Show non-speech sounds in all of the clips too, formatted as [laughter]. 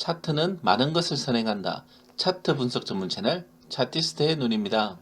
차트는 많은 것을 선행한다. 차트 분석 전문 채널 차티스트의 눈입니다.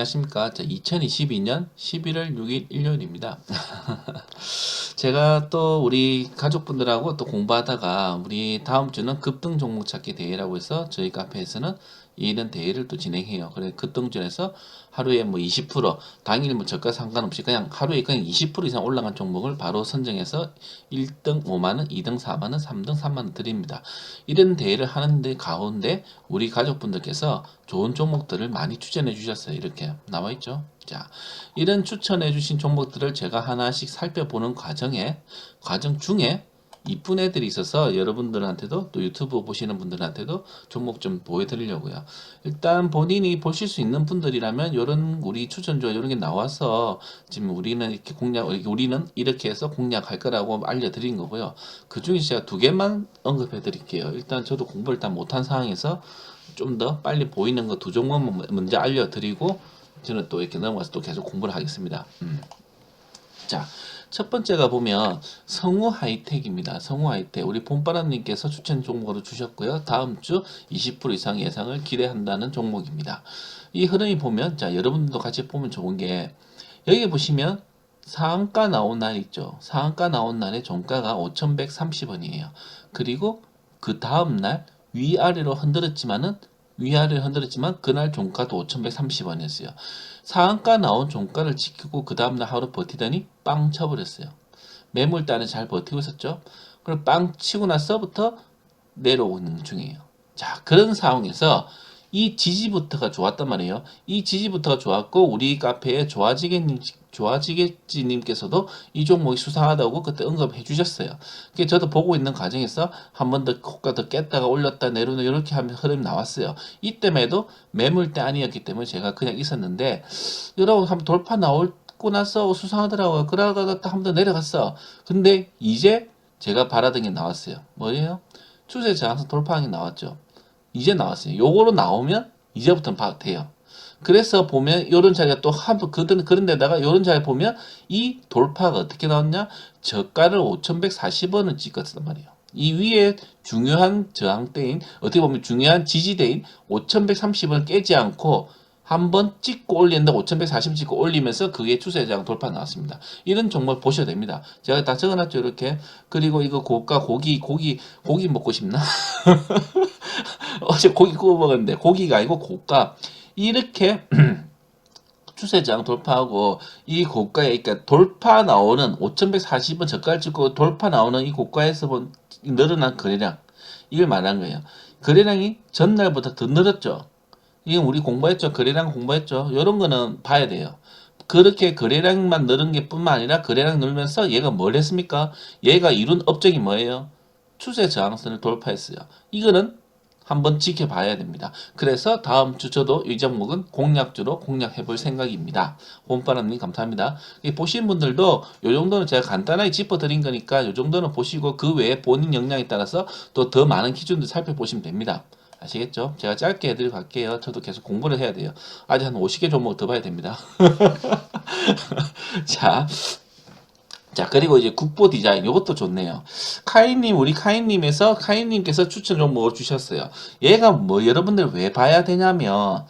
안녕하십니까. 자, 2022년 11월 6일 일요일입니다. [laughs] 제가 또 우리 가족분들하고 또 공부하다가 우리 다음 주는 급등 종목 찾기 대회라고 해서 저희 카페에서는 이런 대회를 또 진행해요. 그래 급등전에서 하루에 뭐 20% 당일 뭐 저가 상관없이 그냥 하루에 그냥 20% 이상 올라간 종목을 바로 선정해서 1등 5만 원, 2등 4만 원, 3등 3만 원 드립니다. 이런 대회를 하는데 가운데 우리 가족분들께서 좋은 종목들을 많이 추천해 주셨어요. 이렇게 나와 있죠. 자, 이런 추천해 주신 종목들을 제가 하나씩 살펴보는 과정에 과정 중에 이쁜 애들이 있어서 여러분들한테도 또 유튜브 보시는 분들한테도 종목 좀 보여드리려고요. 일단 본인이 보실 수 있는 분들이라면 이런 우리 추천조 이런 게 나와서 지금 우리는 이렇게 공략 우리는 이렇게 해서 공략할 거라고 알려드린 거고요. 그 중에 제가 두 개만 언급해 드릴게요. 일단 저도 공부를 다 못한 상황에서 좀 더 빨리 보이는 거 두 종목만 먼저 알려드리고 저는 또 이렇게 넘어가서 또 계속 공부를 하겠습니다. 음. 자, 첫 번째가 보면 성우 하이텍입니다. 성우 하이텍. 우리 봄바람님께서 추천 종목으로 주셨고요. 다음 주 20% 이상 예상을 기대한다는 종목입니다. 이 흐름이 보면, 자, 여러분들도 같이 보면 좋은 게, 여기 보시면 상한가 나온 날 있죠. 상한가 나온 날에 종가가 5,130원이에요. 그리고 그 다음 날 위아래로 흔들었지만은 위아래로 흔들었지만 그날 종가 도 5,130원이었어요. 상한가 나온 종가를 지키고 그 다음날 하루 버티더니 빵 쳐버렸어요. 매물단은 잘 버티고 있었죠. 그럼 빵 치고 나서부터 내려오는 중이에요. 자, 그런 상황에서 이 지지부터가 좋았단 말이에요. 이 지지부터가 좋았고 우리 카페에 좋아지겠님 좋아지겠지님께서도 이 종목이 수상하다고 그때 언급해 주셨어요. 그 저도 보고 있는 과정에서 한 번더 호가 더 깼다가 올렸다 내려오는 이렇게 하면 흐름이 나왔어요. 이때에도 매물대 아니었기 때문에 제가 그냥 있었는데 여러분 한번 돌파 나올 고 나서 수상하더라고요. 그러다가 한 번 더 내려갔어. 근데 이제 제가 바라던 게 나왔어요. 뭐예요? 추세 저항선 게 나왔죠. 이제 나왔어요. 요거로 나오면 이제부터는 봐도 돼요. 그래서 보면 요런 자리가 또 한번 그런 그런 데다가 요런 자리 보면 이 돌파가 어떻게 나왔냐? 저가를 5,140원을 찍었단 말이에요. 이 위에 중요한 저항대인 어떻게 보면 중요한 지지대인 5,130원 깨지 않고 한번 찍고 올린다 5,140 찍고 올리면서 그게 추세장 돌파 나왔습니다. 이런 종목 보셔야 됩니다. 제가 다 적어놨죠 이렇게 그리고 이거 고가 고기 고기 고기 먹고 싶나? [laughs] 어제 고기 구워 먹었는데 고기가 아니고 고가 이렇게 [clears throat] 추세장 돌파하고 이 고가에 그러니까 돌파 나오는 5,140원 저가를 찍고 돌파 나오는 이 고가에서 본 늘어난 거래량 이걸 말한 거예요. 거래량이 전날보다 더 늘었죠. 이건 우리 공부했죠. 거래량 공부했죠. 이런 거는 봐야 돼요. 그렇게 거래량만 늘은 게 뿐만 아니라 거래량 늘면서 얘가 뭘 했습니까? 얘가 이룬 업적이 뭐예요? 추세 저항선을 돌파했어요. 이거는 한번 지켜봐야 됩니다. 그래서 다음 주 저도 이 종목은 공략주로 공략해 볼 생각입니다. 봄바람님 감사합니다. 이 보신 분들도 이 정도는 제가 간단하게 짚어드린 거니까 이 정도는 보시고 그 외에 본인 역량에 따라서 또 더 많은 기준들 살펴보시면 됩니다. 아시겠죠? 제가 짧게 해드리고 갈게요. 저도 계속 공부를 해야 돼요. 아직 한 50개 종목 더 봐야 됩니다. [laughs] 자, 자, 그리고 이제 국보 디자인, 이것도 좋네요. 카이님, 우리 카이님에서, 카이님께서 추천 종목을 주셨어요. 얘가 뭐, 여러분들 왜 봐야 되냐면,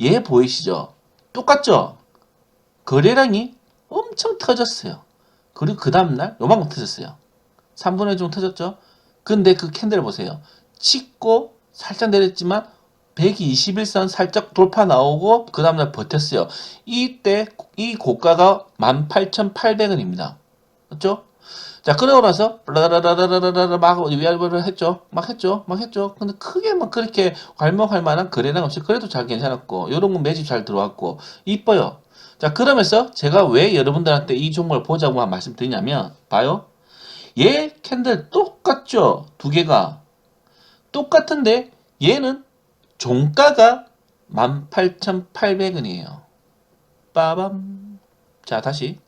얘 보이시죠? 똑같죠? 거래량이 엄청 터졌어요. 그리고 그 다음날 요만큼 터졌어요. 3분의 1 정도 터졌죠? 근데 그 캔들 보세요. 찍고 살짝 내렸지만 121선 살짝 돌파 나오고 그 다음날 버텼어요. 이때 이 고가가 18,800원입니다. 맞죠? 자, 그러고 나서, 라라라라라라라 막 위아래로 했죠. 막 했죠. 막 했죠. 근데 크게 막 그렇게 괄목할 만한 거래량 없이 그래도 잘 괜찮았고, 요런 건 매집 잘 들어왔고, 이뻐요. 자, 그러면서 제가 왜 여러분들한테 이 종목을 보자고 말씀 드리냐면, 봐요. 얘 캔들 똑같죠? 두 개가. 똑같은데, 얘는 종가가 18,800원이에요. 빠밤. 자, 다시.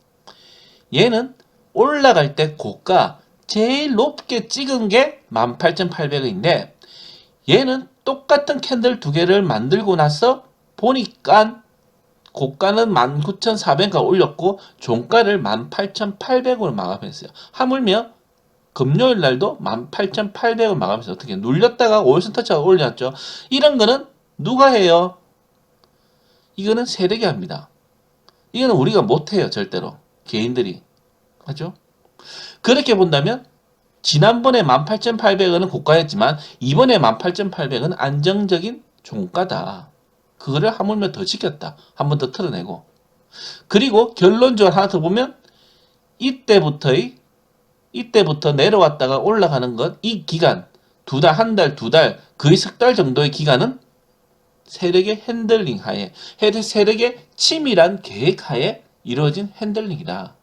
얘는 올라갈 때 고가 제일 높게 찍은 게 18,800원인데 얘는 똑같은 캔들 두 개를 만들고 나서 보니까 고가는 19,400원 올렸고 종가를 18,800원을 마감했어요. 하물며 금요일 날도 18,800원 마감했어요. 어떻게 눌렸다가 5일선 터치가 올렸죠. 이런 거는 누가 해요? 이거는 세력이 합니다. 이거는 우리가 못해요. 절대로. 개인들이. 맞죠? 그렇게 본다면 지난번에 18,800원은 고가였지만 이번에 18,800원은 안정적인 종가다. 그거를 하물며 더 지켰다. 한 번 더 털어내고. 그리고 결론적으로 하나 더 보면 이때부터의 이때부터 내려왔다가 올라가는 것 이 기간 두 달, 한 달, 두 달, 거의 석 달 정도의 기간은 세력의 핸들링 하에 세력의 치밀한 계획 하에 이루어진 핸들링이다.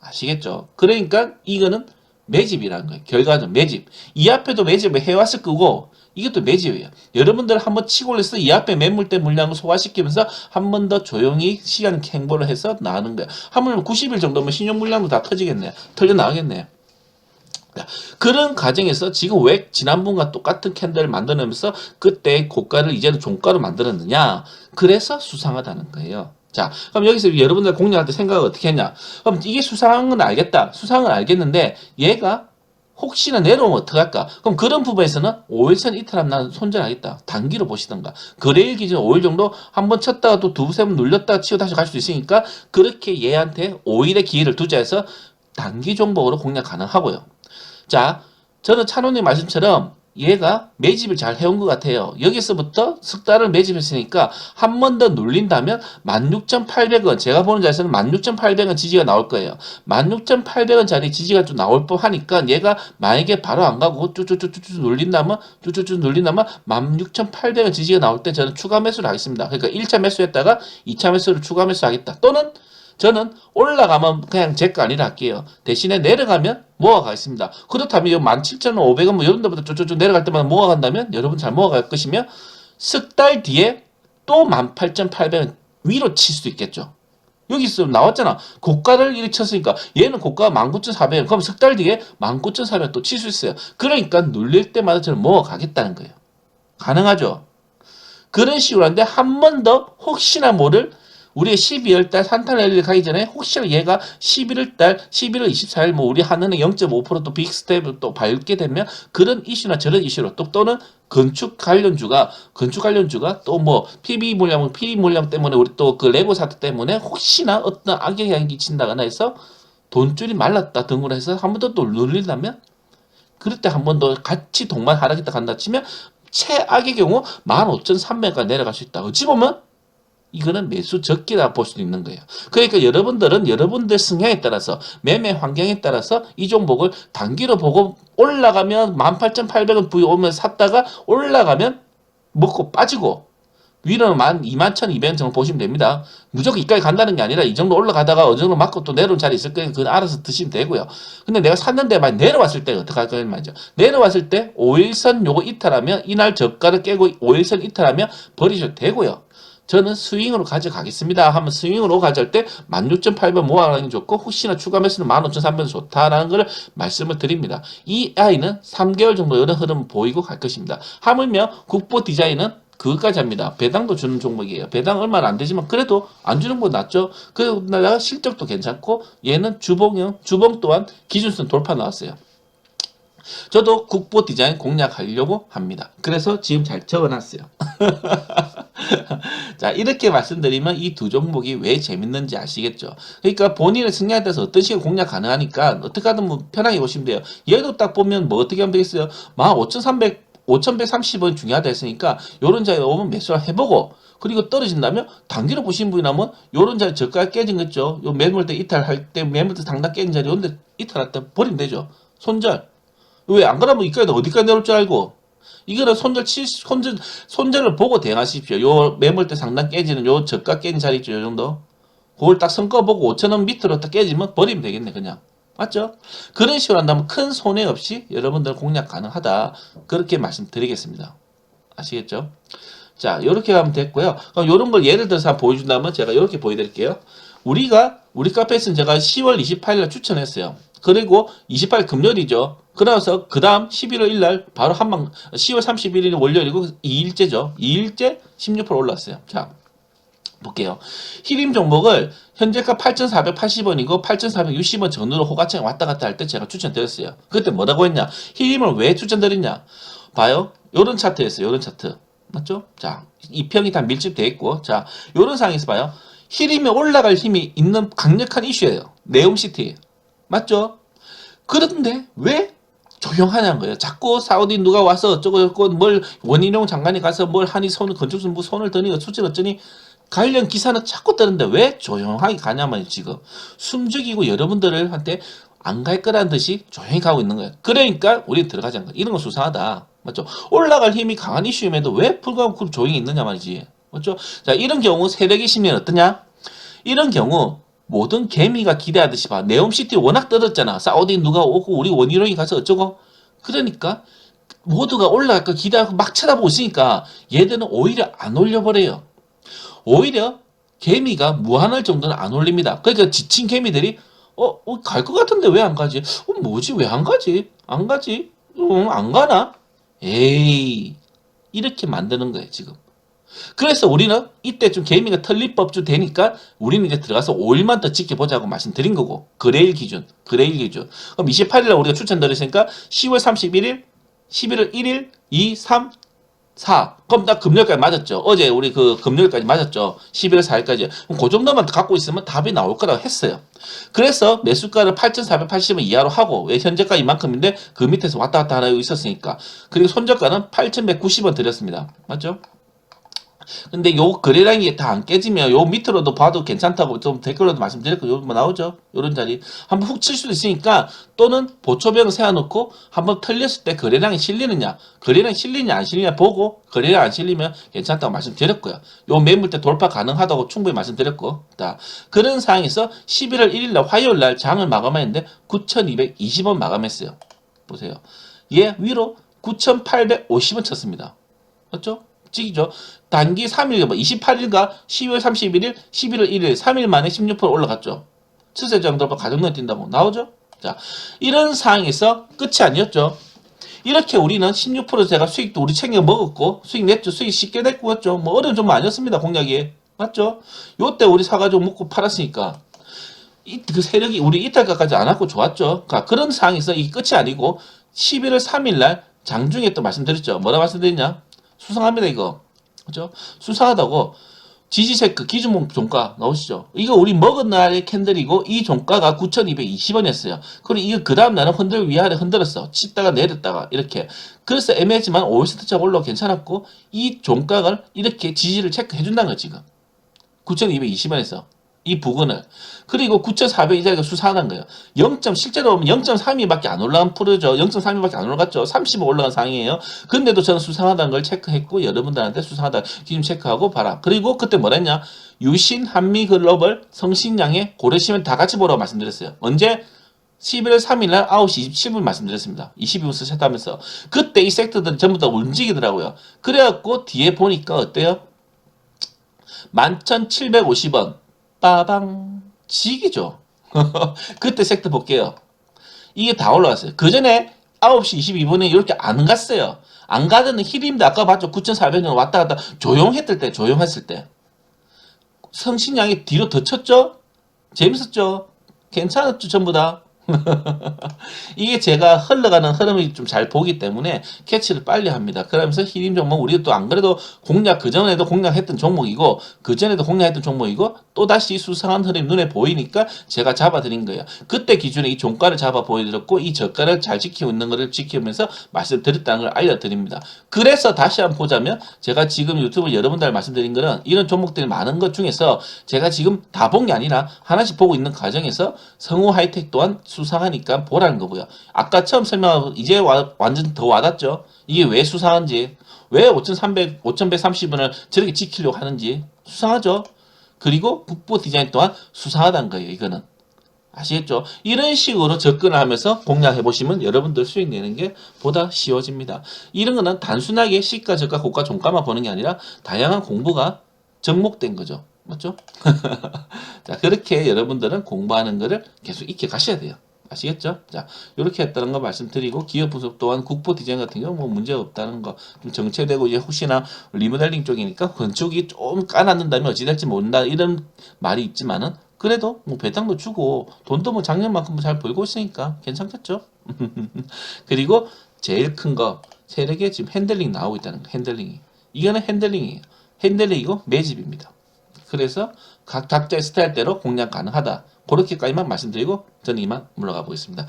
아시겠죠? 그러니까 이거는 매집이라는 거예요. 결과는 매집. 이 앞에도 매집을 해왔을 거고 이것도 매집이에요. 여러분들 한번 치고 올려서 이 앞에 매물대 물량을 소화시키면서 한 번 더 조용히 시간 행보를 해서 나가는 거예요. 하물 90일 정도면 신용 물량도 다 터지겠네요. 털려 나가겠네요. 그런 과정에서 지금 왜 지난번과 똑같은 캔들을 만들면서 그때 고가를 이제는 종가로 만들었느냐? 그래서 수상하다는 거예요. 자, 그럼 여기서 여러분들 공략할 때 생각을 어떻게 했냐? 그럼 이게 수상한 건 알겠다. 수상은 알겠는데 얘가 혹시나 내려오면 어떡할까? 그럼 그런 부분에서는 5일선 이탈하면 나는 손절하겠다. 단기로 보시던가. 거래일 기준 5일 정도 한 번 쳤다가 또 두세 번 눌렸다가 치고 다시 갈 수 있으니까 그렇게 얘한테 5일의 기회를 두자 해서 단기 종목으로 공략 가능하고요. 자, 저는 찬호님 말씀처럼 얘가 매집을 잘 해온 것 같아요. 여기서부터 석 달을 매집했으니까 한 번 더 눌린다면 16,800원 제가 보는 자에서는 16,800원 지지가 나올 거예요. 16,800원짜리 지지가 좀 나올 법하니까 얘가 만약에 바로 안 가고 쭉쭉쭉쭉 눌린다면 쭉쭉쭉 눌린다면 16,800원 지지가 나올 때 저는 추가 매수를 하겠습니다. 그러니까 1차 매수했다가 2차 매수를 추가 매수하겠다. 또는 저는 올라가면 그냥 제거 아니라 할게요. 대신에 내려가면 모아가겠습니다. 그렇다면 17,500원 뭐 이런 데부터 쭉쭉쭉 내려갈 때마다 모아간다면 여러분 잘 모아갈 것이며 석 달 뒤에 또 18,800원 위로 칠 수도 있겠죠. 여기서 나왔잖아. 고가를 이렇게 쳤으니까 얘는 고가가 19,400원. 그럼 석 달 뒤에 19,400원 또 칠 수 있어요. 그러니까 눌릴 때마다 저는 모아가겠다는 거예요. 가능하죠? 그런 식으로 하는데 한 번 더 혹시나 모를 우리의 12월 달 산타 랠리 가기 전에 혹시나 얘가 11월 달 11월 24일 뭐 우리 하늘의 0.5%또 빅스텝을 또 밟게 되면 그런 이슈나 저런 이슈로 또 또는 건축 관련주가 건축 관련주가 또 뭐 PB 물량 PB 물량 때문에 우리 또 그 레고 사태 때문에 혹시나 어떤 악영향이 끼친다거나 해서 돈줄이 말랐다 등으로 해서 한 번 더 또 눌린다면 그럴 때 한 번 더 같이 동반 하락했다 간다 치면 최악의 경우 15,300가 내려갈 수 있다. 어찌 보면 이거는 매수 적기다 볼 수도 있는 거예요. 그러니까 여러분들은 여러분들 성향에 따라서 매매 환경에 따라서 이 종목을 단기로 보고 올라가면 18,800원 부위 오면 샀다가 올라가면 먹고 빠지고 위로는 만 21,200원 정도 보시면 됩니다. 무조건 이까지 간다는 게 아니라 이 정도 올라가다가 어느 정도 맞고 또 내려온 자리 있을 거예요. 그건 알아서 드시면 되고요. 근데 내가 샀는데 만 내려왔을 때 어떻게 할 거냐 말이죠. 내려왔을 때 5일선 요거 이탈하면 이날 저가를 깨고 5일선 이탈하면 버리셔도 되고요. 저는 스윙으로 가져가겠습니다. 하면 스윙으로 가져갈 때 16,800 모아가는 게 좋고 혹시나 추가 매수는 15,300원 좋다라는 걸 말씀을 드립니다. 이 아이는 3개월 정도 이런 흐름 보이고 갈 것입니다. 하물며 국보 디자인은 그것까지 합니다. 배당도 주는 종목이에요. 배당 얼마나 안 되지만 그래도 안 주는 거 낫죠. 그나라 실적도 괜찮고 얘는 주봉형 주봉 또한 기준선 돌파 나왔어요. 저도 국보 디자인 공략하려고 합니다. 그래서 지금 잘 적어놨어요. [laughs] 자, 이렇게 말씀드리면 이 두 종목이 왜 재밌는지 아시겠죠? 그러니까 본인의 승리에 따라서 어떤 식으로 공략 가능하니까 어떻게 하든 뭐 편하게 보시면 돼요. 얘도 딱 보면 뭐 어떻게 하면 되겠어요? 15,300, 5,130원 중요하다 했으니까 요런 자리에 오면 매수를 해보고 그리고 떨어진다면 단기로 보신 분이라면 요런 자리 저가 깨진 거죠. 요 매물대 이탈할 때 매물대 당당 깨진 자리 온데 이탈할 때 버리면 되죠. 손절. 왜 안 그러면 이까지 어디까지 내려올 줄 알고 이거는 손절 치 손절 손절을 보고 대응하십시오. 요 매물대 상단 깨지는 요 저가 깨진 자리 있죠. 요 정도. 그걸 딱 선거 보고 5천 원 밑으로 딱 깨지면 버리면 되겠네 그냥. 맞죠? 그런 식으로 한다면 큰 손해 없이 여러분들 공략 가능하다. 그렇게 말씀드리겠습니다. 아시겠죠? 자, 이렇게 하면 됐고요. 그럼 이런 걸 예를 들어서 보여준다면 제가 이렇게 보여드릴게요. 우리가 우리 카페에서는 제가 10월 28일 날 추천했어요. 그리고 28일 금요일이죠. 그래서 그 다음 11월 1일 날 바로 한방 10월 31일이 월요일이고 2일째죠. 2일째 16% 올랐어요. 자, 볼게요. 히림 종목을 현재가 8,480원이고 8,460원 전후로 호가창 왔다 갔다 할 때 제가 추천드렸어요. 그때 뭐라고 했냐? 히림을 왜 추천드렸냐? 봐요. 요런 차트였어요. 요런 차트. 맞죠? 자, 이 평이 다 밀집돼 있고 자, 요런 상황에서 봐요. 히림이 올라갈 힘이 있는 강력한 이슈예요. 네옴시티. 맞죠? 그런데 왜 조용하냐는 거예요. 자꾸 사우디 누가 와서 어쩌고 저쩌고 뭘 원희룡 장관이 가서 뭘 하니 손을 건축수 뭐 손을 드니 어쩌지 어쩌니 관련 기사는 자꾸 뜨는데 왜 조용하게 가냐면 지금 숨죽이고 여러분들을 한테 안 갈 거라는 듯이 조용히 가고 있는 거예요. 그러니까 우리 들어가자는 거예요. 이런 거 수상하다. 맞죠? 올라갈 힘이 강한 이슈임에도 왜 불구하고 그럼 조용히 있느냐 말이지. 맞죠? 자, 이런 경우 세력의 심리는 어떠냐? 이런 경우 모든 개미가 기대하듯이 봐. 네옴시티 워낙 떨어졌잖아. 사우디 누가 오고 우리 원희룡이 가서 어쩌고. 그러니까 모두가 올라갈 거 기대하고 막 쳐다보고 있으니까 얘들은 오히려 안 올려버려요. 오히려 개미가 무한할 정도는 안 올립니다. 그러니까 지친 개미들이 어, 갈것 같은데 왜 안 가지? 어, 뭐지? 왜 안 가지? 안 가지? 응, 안 가나? 에이. 이렇게 만드는 거예요, 지금. 그래서 우리는 이때 좀 개미가 털릴 법주 되니까 우리는 이제 들어가서 5일만 더 지켜보자고 말씀드린 거고 그레일 기준, 그레일 기준. 그럼 28일날 우리가 추천드렸으니까 10월 31일, 11월 1일, 2, 3, 4. 그럼 나 금요일까지 맞았죠. 어제 우리 그 금요일까지 맞았죠. 11월 4일까지. 그럼 그 정도만 갖고 있으면 답이 나올 거라고 했어요. 그래서 매수가를 8,480원 이하로 하고 왜 현재가 이만큼인데 그 밑에서 왔다 갔다 하고 있었으니까. 그리고 손절가는 8,190원 드렸습니다. 맞죠? 근데 요 거래량이 다 안 깨지면 요 밑으로도 봐도 괜찮다고 좀 댓글로도 말씀드렸고 요뭐 나오죠? 요런 자리. 한번 훅 칠 수도 있으니까 또는 보초병을 세워놓고 한번 털렸을 때 거래량이 실리느냐 거래량이 실리냐 안 실리냐 보고 거래량 안 실리면 괜찮다고 말씀드렸고요. 요 매물대 돌파 가능하다고 충분히 말씀드렸고. 자 그런 상황에서 11월 1일날 화요일날 장을 마감했는데 9,220원 마감했어요. 보세요. 얘 위로 9,850원 쳤습니다. 맞죠? 찍이죠. 단기 3일, 뭐 28일과 10월 31일, 11월 1일, 3일 만에 16% 올라갔죠. 추세 정도가 가정눈에 띈다고 나오죠. 자, 이런 상황에서 끝이 아니었죠. 이렇게 우리는 16% 제가 수익도 우리 챙겨 먹었고, 수익 냈죠. 수익 쉽게 냈고, 했죠. 뭐 어려운 좀 아니었습니다. 공략이. 맞죠? 요때 우리 사가지고 먹고 팔았으니까. 이, 그 세력이 우리 이탈가까지 안 하고 좋았죠. 그러니까 그런 상황에서 이 끝이 아니고 11월 3일 날 장중에 또 말씀드렸죠. 뭐라 말씀드렸냐? 수상합니다 이거. 그죠? 수상하다고 지지 체크 기준 종가 나오시죠? 이거 우리 먹은 날의 캔들이고 이 종가가 9,220원이었어요. 그리고 이거 그 다음 날은 흔들 위아래 흔들었어. 치다가 내렸다가 이렇게. 그래서 애매하지만 5일세트차 올라 괜찮았고 이 종가를 이렇게 지지를 체크해 준다는 거 지금. 9,220원에서 이 부근을 그리고 9,400 이자리가 수상한 거예요. 0. 실제로 보면 0.32밖에 안 올라간 프로죠. 0.32밖에 안 올라갔죠. 30억 올라간 상황이에요. 근데도 저는 수상하다는 걸 체크했고 여러분들한테 수상하다 기준 체크하고 봐라. 그리고 그때 뭐랬냐? 유신 한미 글로벌 성신양의 고려시면 다 같이 보라고 말씀드렸어요. 언제? 11월 3일 날 9시 27분 말씀드렸습니다. 22분 쓰셨다면서. 그때 이 섹터들은 전부 다 움직이더라고요. 그래갖고 뒤에 보니까 어때요? 11,750원. 빠방. 지기죠. [laughs] 그때 섹터 볼게요. 이게 다 올라갔어요. 그 전에 9시 22분에 이렇게 안 갔어요. 안 가던 힐입니다. 아까 봤죠? 9,400원 왔다 갔다 조용했을 때, 조용했을 때. 성신양이 뒤로 더 쳤죠? 재밌었죠? 괜찮았죠? 전부 다. [laughs] 이게 제가 흘러가는 흐름을 좀잘 보기 때문에 캐치를 빨리 합니다. 그러면서 히림 종목 우리가 또 안 그래도 공략 그 전에도 공략했던 종목이고 그 전에도 공략했던 종목이고 또 다시 수상한 흐름 눈에 보이니까 제가 잡아드린 거예요. 그때 기준에 이 종가를 잡아 보여드렸고 이 저가를 잘 지키고 있는 것을 지키면서 말씀드렸다는 걸 알려드립니다. 그래서 다시 한번 보자면 제가 지금 유튜브 여러분들 말씀드린 거는 이런 종목들이 많은 것 중에서 제가 지금 다 본 게 아니라 하나씩 보고 있는 과정에서 성우 하이텍 또한 수상하니까 보라는 거고요. 아까 처음 설명하고 이제 와, 완전 더 와닿죠. 이게 왜 수상한지, 왜 5,300, 5,130원을 저렇게 지키려고 하는지 수상하죠. 그리고 북부 디자인 또한 수상하다는 거예요. 이거는 아시겠죠? 이런 식으로 접근을 하면서 공략해 보시면 여러분들 수익 내는 게 보다 쉬워집니다. 이런 거는 단순하게 시가, 저가, 고가, 종가만 보는 게 아니라 다양한 공부가 접목된 거죠. 맞죠? [laughs] 자, 그렇게 여러분들은 공부하는 거를 계속 익혀 가셔야 돼요. 아시겠죠? 자, 이렇게 했다는 거 말씀드리고 기업 분석 또한 국보 디자인 같은 경우 뭐 문제 없다는 거 좀 정체되고 이제 혹시나 리모델링 쪽이니까 건축이 좀 까놨는다면 어찌 될지 모른다 이런 말이 있지만은 그래도 뭐 배당도 주고 돈도 뭐 작년만큼 잘 벌고 있으니까 괜찮겠죠? [laughs] 그리고 제일 큰 거 세력에 지금 핸들링 나오고 있다는 거 핸들링이 이거는 핸들링이에요. 핸들링이고 매집입니다. 그래서 각 각자의 스타일대로 공략 가능하다. 그렇게까지만 말씀드리고 저는 이만 물러가 보겠습니다.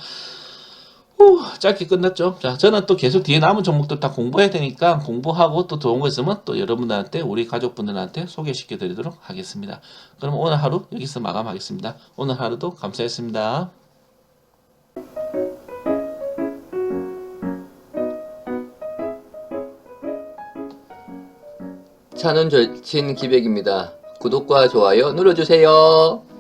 후, 짧게 끝났죠. 자, 저는 또 계속 뒤에 남은 종목들 다 공부해야 되니까 공부하고 또 좋은 거 있으면 또 여러분들한테 우리 가족분들한테 소개시켜 드리도록 하겠습니다. 그럼 오늘 하루 여기서 마감하겠습니다. 오늘 하루도 감사했습니다. 차는 절친 기백입니다. 구독과 좋아요 눌러주세요.